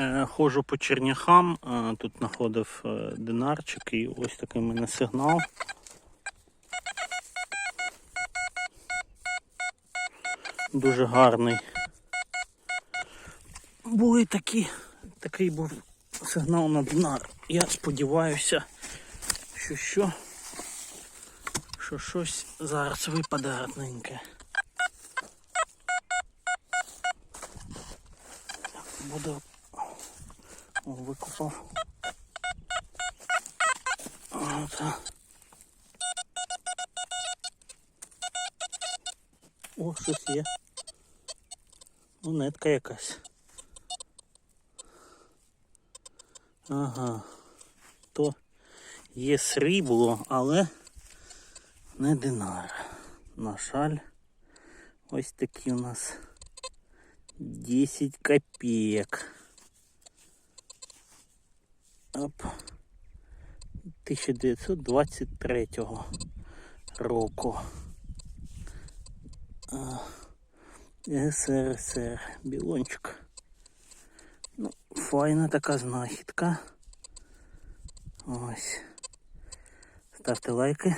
Е, Ходжу по черняхам, е, тут знаходив е, динарчик і ось такий в мене сигнал. Дуже гарний. Були такі, такий був сигнал на динар. Я сподіваюся, що що, що щось зараз випаде гарненьке. Буду О, викопав. О, щось є. Монетка якась. Ага. То є срібло, але не динар. На жаль, ось такі у нас 10 копеек. Оп. 1923 року. СРСР. Білончик. Ну, файна така знахідка. Ось. Ставте лайки.